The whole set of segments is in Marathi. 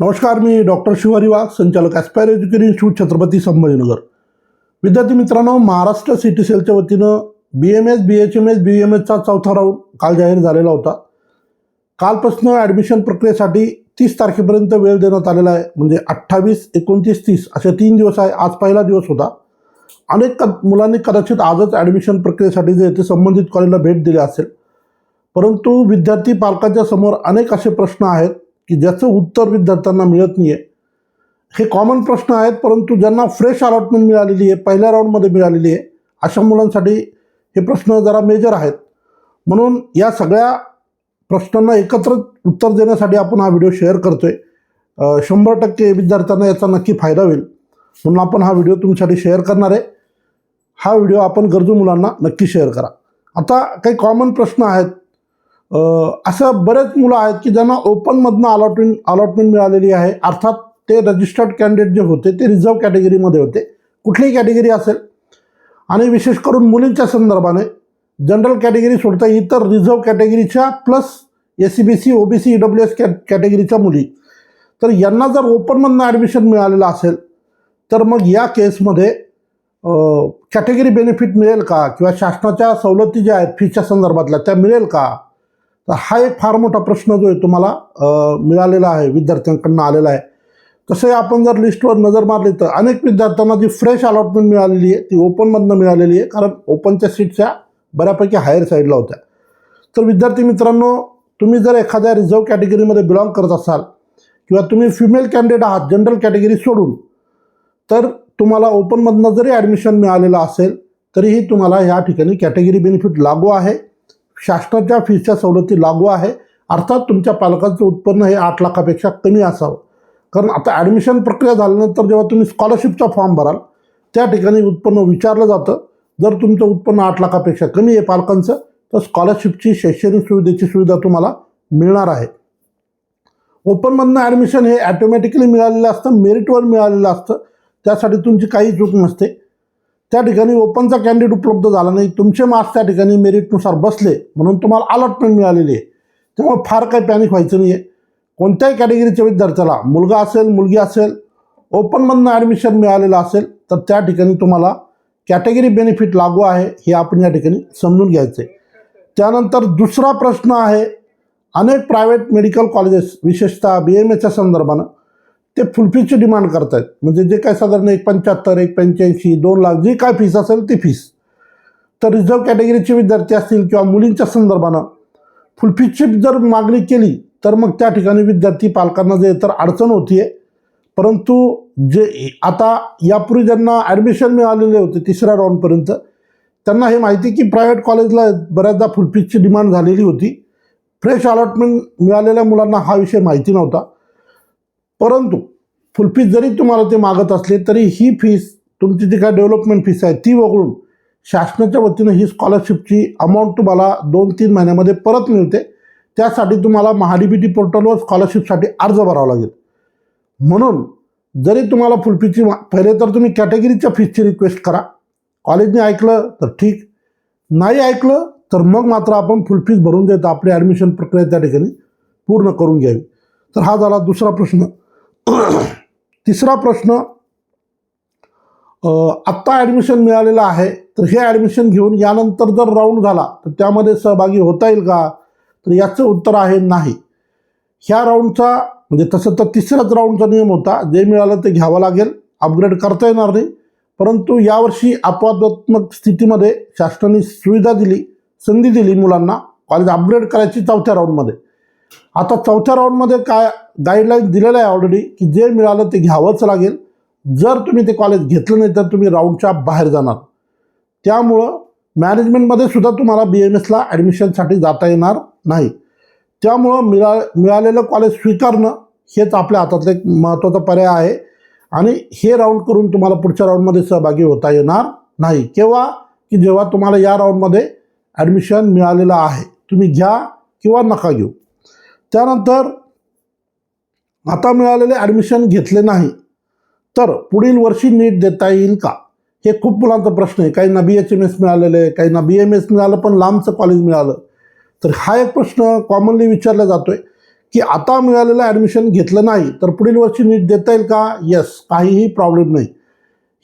नमस्कार मी डॉक्टर शिवारी वाघ संचालक aspire education institute Chhatrapati Sambhajinagar. विद्यार्थी मित्रांनो महाराष्ट्र सिटी सेलच्या वतीनं B M S B H M S B M एसचा चौथा राऊंड काल जाहीर झालेला होता. कालपासून ॲडमिशन प्रक्रियेसाठी तीस तारखेपर्यंत वेळ देण्यात आलेला आहे. म्हणजे अठ्ठावीस एकोणतीस तीस असे तीन दिवस आहे. आज पहिला दिवस होता. अनेक क मुलांनी कदाचित आजच ॲडमिशन प्रक्रियेसाठी जे ते संबंधित कॉलेजला भेट दिली असेल. परंतु विद्यार्थी पालकाच्या समोर अनेक असे प्रश्न आहेत. की ज्याचं उत्तर विद्यार्थ्यांना मिळत नाही आहे हे कॉमन प्रश्न आहेत परंतु ज्यांना फ्रेश अलॉटमेंट मिळालेली आहे पहिल्या राऊंडमध्ये मिळालेली आहे अशा मुलांसाठी हे प्रश्न जरा मेजर आहेत. म्हणून या सगळ्या प्रश्नांना एकत्र उत्तर देण्यासाठी आपण हा व्हिडिओ शेअर करतो आहे शंभर टक्के विद्यार्थ्यांना याचा नक्की फायदा होईल. म्हणून आपण हा व्हिडिओ तुमच्यासाठी शेअर करणार आहे. हा व्हिडिओ आपण गरजू मुलांना नक्की शेअर करा. आता काही कॉमन प्रश्न आहेत. असं बरेच मुलं आहेत की ज्यांना ओपनमधनं अलॉटमेंट अलॉटमेंट मिळालेली आहे. अर्थात ते रजिस्टर्ड कॅन्डिडेट जे होते ते रिझर्व कॅटेगरीमध्ये होते. कुठलीही कॅटेगरी असेल. आणि विशेष करून मुलींच्या संदर्भाने जनरल कॅटेगरी सोडता इतर reserve कॅटेगरीच्या plus S C B C O B C E W S कॅ कॅटेगरीच्या मुली. तर यांना जर ओपनमधनं ॲडमिशन मिळालेलं असेल तर मग या केसमध्ये कॅटेगरी बेनिफिट मिळेल का? किंवा शासनाच्या सवलती ज्या आहेत फीच्या संदर्भातल्या त्या मिळेल का? तर हा एक फार मोठा प्रश्न जो आहे तुम्हाला मिळालेला आहे विद्यार्थ्यांकडनं आलेला आहे. तसंही आपण जर लिस्टवर नजर मारली तर अनेक विद्यार्थ्यांना जी फ्रेश अलॉटमेंट मिळालेली आहे ती ओपनमधनं मिळालेली आहे कारण ओपनच्या सीट्सच्या बऱ्यापैकी हायर साईडला होत्या. तर विद्यार्थी मित्रांनो तुम्ही जर एखाद्या रिझर्व कॅटेगरीमध्ये बिलॉंग करत असाल किंवा तुम्ही फिमेल कॅन्डिडेट आहात जनरल कॅटेगरी सोडून तर तुम्हाला ओपनमधनं जरी ॲडमिशन मिळालेलं असेल तरीही तुम्हाला ह्या ठिकाणी कॅटेगरी बेनिफिट लागू आहे. शासनाच्या फीच्या सवलती लागू आहे. अर्थात तुमच्या पालकांचं उत्पन्न हे आठ लाखापेक्षा कमी असावं. कारण आता ॲडमिशन प्रक्रिया झाल्यानंतर जेव्हा तुम्ही स्कॉलरशिपचा फॉर्म भराल त्या ठिकाणी उत्पन्न विचारलं जातं. जर तुमचं उत्पन्न आठ लाखापेक्षा कमी आहे पालकांचं तर स्कॉलरशिपची शैक्षणिक सुविधेची सुविधा तुम्हाला मिळणार आहे. ओपनमधनं ॲडमिशन हे ॲटोमॅटिकली मिळालेलं असतं मेरिटवर मिळालेलं असतं. त्यासाठी तुमची काही चूक नसते. त्या ठिकाणी ओपनचा कॅन्डिडेट उपलब्ध झाला नाही. तुमचे मार्क्स त्या ठिकाणी मेरिटनुसार बसले. म्हणून तुम्हाला अलॉटमेंट मिळालेली आहे. त्यामुळे फार काही पॅनिक व्हायचं नाही आहे कोणत्याही कॅटेगरीच्या विद्यार्थ्याला मुलगा असेल मुलगी असेल ओपनमधनं ॲडमिशन मिळालेलं असेल तर त्या ठिकाणी तुम्हाला कॅटेगरी बेनिफिट लागू आहे हे आपण या ठिकाणी समजून घ्यायचं आहे त्यानंतर दुसरा प्रश्न आहे अनेक प्रायव्हेट मेडिकल कॉलेजेस विशेषतः बी एम एच्या संदर्भानं ते फुलफीची डिमांड करत आहेत म्हणजे जे काय साधारण एक पंच्याहत्तर एक पंच्याऐंशी दोन लाख जी काय फीस असेल ती फीस तर रिझर्व कॅटेगरीचे विद्यार्थी असतील किंवा मुलींच्या संदर्भानं फुलफीची जर मागणी केली तर मग त्या ठिकाणी विद्यार्थी पालकांना जे तर अडचण होती आहे परंतु जे आता यापूर्वी ज्यांना ॲडमिशन मिळालेले होते तिसऱ्या राऊंडपर्यंत त्यांना हे माहिती की प्रायव्हेट कॉलेजला बऱ्याचदा फुलफीची डिमांड झालेली होती. फ्रेश अलॉटमेंट मिळालेल्या मुलांना हा विषय माहिती नव्हता. परंतु फुल फीस जरी तुम्हाला ते मागत असले तरी ही फीस तुमची जी काय डेव्हलपमेंट फीस आहे ती वगळून शासनाच्या वतीनं ही स्कॉलरशिपची अमाऊंट तुम्हाला दोन तीन महिन्यामध्ये परत मिळते. त्यासाठी तुम्हाला महाडीबीटी पोर्टलवर स्कॉलरशिपसाठी अर्ज भरावा लागेल. म्हणून जरी तुम्हाला फुलफीची मा- पहिले तर तुम्ही कॅटेगरीच्या फीसची रिक्वेस्ट करा. कॉलेजने ऐकलं तर ठीक. नाही ऐकलं तर मग मात्र आपण फुल फीस भरून देत आपली ॲडमिशन प्रक्रिया त्या ठिकाणी पूर्ण करून घ्यावी. तर हा झाला दुसरा प्रश्न. तिसरा प्रश्न आत्ता ॲडमिशन मिळालेलं आहे तर हे ॲडमिशन घेऊन यानंतर जर राऊंड झाला तर त्यामध्ये सहभागी होता येईल का? तर याचं उत्तर आहे नाही. ह्या राऊंडचा म्हणजे तसं तर तिसऱ्याच राऊंडचा नियम होता जे मिळालं ते घ्यावं लागेल अपग्रेड करता येणार नाही. परंतु यावर्षी अपवादात्मक स्थितीमध्ये शासनाने सुविधा दिली संधी दिली मुलांना कॉलेज अपग्रेड करायची चौथ्या राऊंडमध्ये आता चौथ्या राऊंडमध्ये काय गाईडलाईन दिलेलं आहे ऑलरेडी की जे मिळालं ते घ्यावंच लागेल. जर तुम्ही ते कॉलेज घेतलं नाही तर तुम्ही राऊंडच्या बाहेर जाणार. त्यामुळं मॅनेजमेंटमध्ये सुद्धा तुम्हाला बी एम एसला ॲडमिशनसाठी जाता येणार नाही. त्यामुळं मिळा मिळालेलं कॉलेज स्वीकारणं हेच आपल्या हातातलं एक महत्त्वाचा पर्याय आहे. आणि हे राऊंड करून तुम्हाला पुढच्या राऊंडमध्ये सहभागी होता येणार नाही. केव्हा? की जेव्हा तुम्हाला या राऊंडमध्ये ॲडमिशन मिळालेलं आहे तुम्ही घ्या किंवा नका घेऊ. त्यानंतर आता मिळालेले ॲडमिशन घेतले नाही. तर पुढील वर्षी नीट देता येईल का? हे खूप मुलांचा प्रश्न आहे. काहींना बी एच एम एस मिळालेलं आहे काहींना बी एम एस मिळालं पण लांबचं कॉलेज मिळालं. तर हा एक प्रश्न कॉमनली विचारला जातो आहे की आता मिळालेलं ॲडमिशन घेतलं नाही तर पुढील वर्षी नीट देता येईल का? येस काहीही प्रॉब्लेम नाही.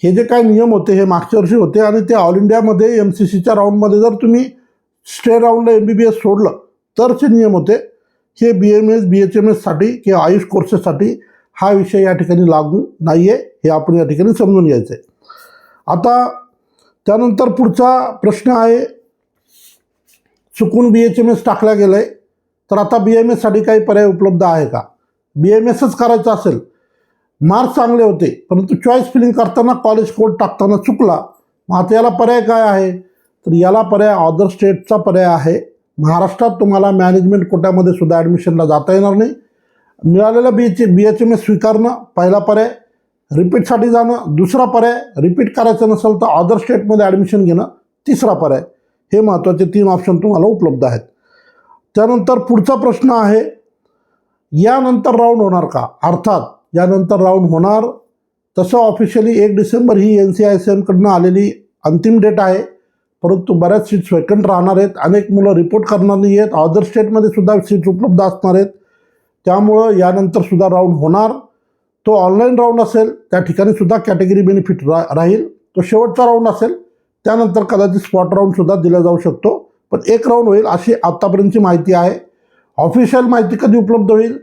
हे जे काय नियम होते हे मागच्या वर्षी होते आणि ते ऑल इंडियामध्ये एम सी सीच्या राऊंडमध्ये जर तुम्ही स्टे राऊंडला एम बी बी एस सोडलं तरचे नियम होते. हे B M S B H M एससाठी किंवा आयुष कोर्सेससाठी हा विषय या ठिकाणी लागू नाही आहे हे आपण या ठिकाणी समजून घ्यायचं आहे आता त्यानंतर पुढचा प्रश्न आहे चुकून बी एच एम एस टाकला गेलं आहे तर आता बी एम एससाठी काही पर्याय उपलब्ध आहे का? बी एम एसच करायचं असेल मार्क्स चांगले होते परंतु चॉईस फिलिंग करताना कॉलेज कोड टाकताना चुकला मग आता याला पर्याय काय आहे? तर याला पर्याय अदर स्टेटचा पर्याय आहे. महाराष्ट्रात तुम्हाला मॅनेजमेंट कोट्यामध्ये सुद्धा ॲडमिशनला जाता येणार नाही. मिळालेलं B H B H M S स्वीकारणं पहिला पर्याय. रिपीटसाठी जाणं दुसरा पर्याय. रिपीट करायचं नसेल तर अदर स्टेटमध्ये ॲडमिशन घेणं तिसरा पर्याय. हे महत्त्वाचे तीन ऑप्शन तुम्हाला उपलब्ध आहेत. त्यानंतर पुढचा प्रश्न आहे यानंतर राऊंड होणार का? अर्थात यानंतर राऊंड होणार. तसं ऑफिशियली एक डिसेंबर ही एन सी आय सी एमकडनं आलेली अंतिम डेट आहे. परंतु बऱ्याच सीट्स वेकंट राहणार आहेत. अनेक मुलं रिपोर्ट करणार नाही आहेत. अदर स्टेटमध्ये सुद्धा सीट्स उपलब्ध असणार आहेत. त्यामुळं यानंतर सुद्धा राऊंड होणार. तो ऑनलाईन राऊंड असेल त्या ठिकाणी सुद्धा कॅटेगरी बेनिफिट रा राहील. तो शेवटचा राऊंड असेल त्यानंतर कदाचित स्पॉट राऊंडसुद्धा दिला जाऊ शकतो. पण एक राऊंड होईल अशी आत्तापर्यंतची माहिती आहे. ऑफिशियल माहिती कधी उपलब्ध होईल?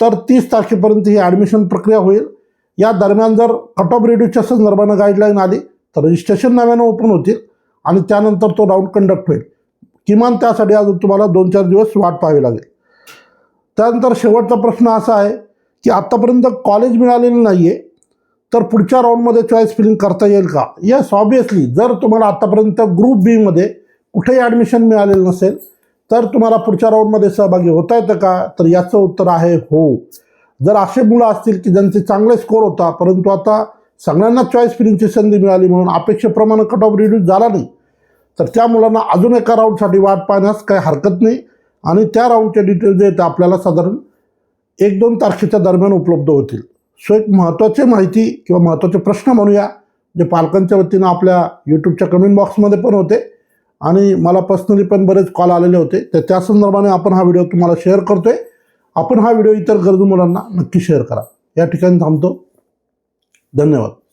तर तीस तारखेपर्यंत ही ॲडमिशन प्रक्रिया होईल. या दरम्यान जर कट ऑफ रेड्यूच्या संदर्भानं गाईडलाईन आली तर रजिस्ट्रेशन नव्यानं ओपन होतील. आणि त्यानंतर तो राऊंड कंडक्ट होईल. किमान त्यासाठी अजून तुम्हाला दोन चार दिवस वाट पाहावी लागेल. त्यानंतर शेवटचा प्रश्न असा आहे की आत्तापर्यंत कॉलेज मिळालेलं नाही आहे तर पुढच्या राऊंडमध्ये चॉईस फिलिंग करता येईल का? येस ऑबियसली जर तुम्हाला आत्तापर्यंत ग्रुप बीमध्ये कुठेही ॲडमिशन मिळालेलं नसेल तर तुम्हाला पुढच्या राऊंडमध्ये सहभागी होता येतं का? तर याचं उत्तर आहे हो. जर असे मुलं असतील की ज्यांचे चांगले स्कोर होता परंतु आता सगळ्यांना चॉईस फिलिंगची संधी मिळाली म्हणून अपेक्षेप्रमाणे कट ऑफ रिड्यूस झाला नाही. तर त्या मुलांना अजून एका राऊंडसाठी वाट पाहण्यास काही हरकत नाही. आणि त्या राऊंडचे डिटेल्स जे आहेत आपल्याला साधारण एक दोन तारखेच्या दरम्यान उपलब्ध होतील. सो एक महत्त्वाची माहिती किंवा महत्त्वाचे प्रश्न म्हणूया जे पालकांच्या वतीनं आपल्या यूट्यूबच्या कमेंट बॉक्समध्ये पण होते. आणि मला पर्सनली पण बरेच कॉल आलेले होते. तर त्या संदर्भाने आपण हा व्हिडिओ तुम्हाला शेअर करतो आहे आपण हा व्हिडिओ इतर गरजू मुलांना नक्की शेअर करा. या ठिकाणी थांबतो. धन्यवाद.